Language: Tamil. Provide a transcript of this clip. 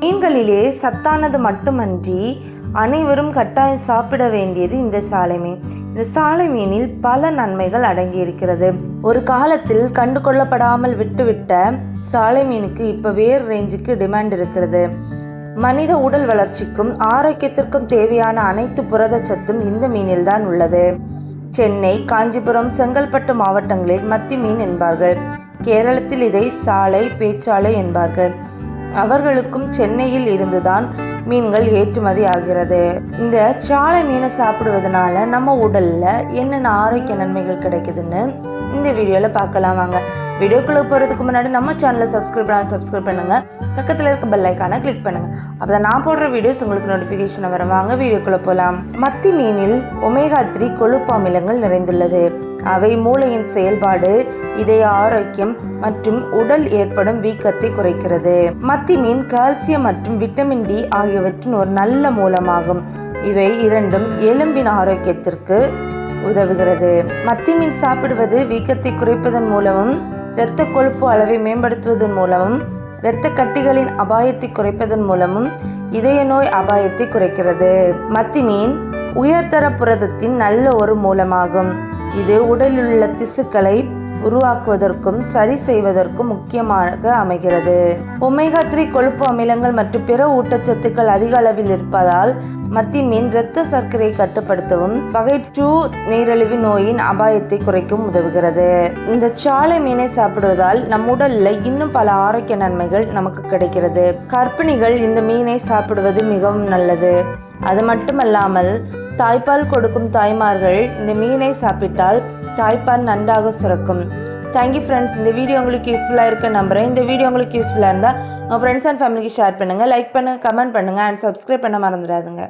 மீன்களிலே சத்தானது மட்டுமன்றி அனைவரும் கட்டாயம் சாப்பிட வேண்டியது இந்த சாலை மீன். இந்த சாலை மீனில் பல நன்மைகள் அடங்கியிருக்கிறது. ஒரு காலத்தில் கண்டு கொள்ளப்படாமல் விட்டுவிட்ட சாலை மீனுக்கு இப்போ வேறு ரேஞ்சுக்கு டிமாண்ட் இருக்கிறது. மனித உடல் வளர்ச்சிக்கும் ஆரோக்கியத்திற்கும் தேவையான அனைத்து புரதச்சத்தும் இந்த மீனில்தான் உள்ளது. சென்னை காஞ்சிபுரம் செங்கல்பட்டு மாவட்டங்களில் மத்தி மீன் என்பார்கள். கேரளத்தில் இதை சாலை பேச்சாலை என்பார்கள். அவர்களுக்கும் சென்னையில் இருந்துதான் மீன்கள் ஏற்றுமதி ஆகிறது. இந்த சாலை மீனை சாப்பிடுவதனால நம்ம உடல்ல என்னென்ன ஆரோக்கிய நன்மைகள் கிடைக்குதுன்னு இந்த வீடியோவில் பார்க்கலாம் வாங்க. வீடியோக்குள்ளே போகிறதுக்கு முன்னாடி நம்ம சேனலை சப்ஸ்கிரைப் பண்ண சப்ஸ்கிரைப் பண்ணுங்கள் பக்கத்தில் இருக்க பெல் ஐக்கானை கிளிக் பண்ணுங்க. அப்போ நான் போடுற வீடியோஸ் உங்களுக்கு நோட்டிஃபிகேஷன் வரும். வாங்க வீடியோக்குள்ளே போகலாம் மத்தி மீனில் ஒமேகா த்ரீ கொழுப்பு அமிலங்கள் நிறைந்துள்ளது. அவை மூளையின் செயல்பாடு இதய ஆரோக்கியம் மற்றும் உடல் ஏற்படும் வீக்கத்தை குறைக்கிறது. மத்தி மீன் கால்சியம் மற்றும் விட்டமின் டி ஆகியவற்றின் ஒரு நல்ல மூலமாகும். இவை இரண்டும் எலும்பின் ஆரோக்கியத்திற்கு உதவுகிறது. மத்தி மீன் சாப்பிடுவது வீக்கத்தை குறைப்பதன் மூலமும் இரத்த கொழுப்பு அளவை மேம்படுத்துவதன் மூலமும் இரத்த கட்டிகளின் அபாயத்தை குறைப்பதன் மூலமும் இதய நோய் அபாயத்தை குறைக்கிறது. மத்தி மீன் உயர்தர புரதத்தின் நல்ல ஒரு மூலமாகும். இது உடலில் உள்ள திசுக்களை உருவாக்குவதற்கும் சரி செய்வதற்கும் முக்கியமாக அமைகிறது. ஒமேகா த்ரீ கொழுப்பு அமிலங்கள் மற்றும் பிற ஊட்டச்சத்துக்கள் அதிக அளவில் இருப்பதால் மத்தி மீன் இரத்த சர்க்கரை கட்டுப்படுத்தவும் வகை டூ நீரிழிவு நோயின் அபாயத்தை குறைக்கும் உதவுகிறது. இந்த சாலை மீனை சாப்பிடுவதால் நம் உடல்ல இன்னும் பல ஆரோக்கிய நன்மைகள் நமக்கு கிடைக்கிறது. கர்ப்பிணிகள் இந்த மீனை சாப்பிடுவது மிகவும் நல்லது. அது மட்டுமல்லாமல் தாய்ப்பால் கொடுக்கும் தாய்மார்கள் இந்த மீனை சாப்பிட்டால் தாய்ப்பால் நன்றாக சுரக்கும். தேங்க்யூ ஃப்ரெண்ட்ஸ் இந்த வீடியோ உங்களுக்கு யூஸ்ஃபுல்லாக இருக்க நம்புகிறேன் இந்த வீடியோ உங்களுக்கு யூஸ்ஃபுல்லாக இருந்தால் உங்கள் ஃப்ரெண்ட்ஸ் அண்ட் ஃபேமிலிக்கு ஷேர் பண்ணுங்கள் லைக் பண்ணுங்கள் கமெண்ட் பண்ணுங்கள் அண்ட் சப்ஸ்கிரைப் பண்ண மறந்துடாதுங்க.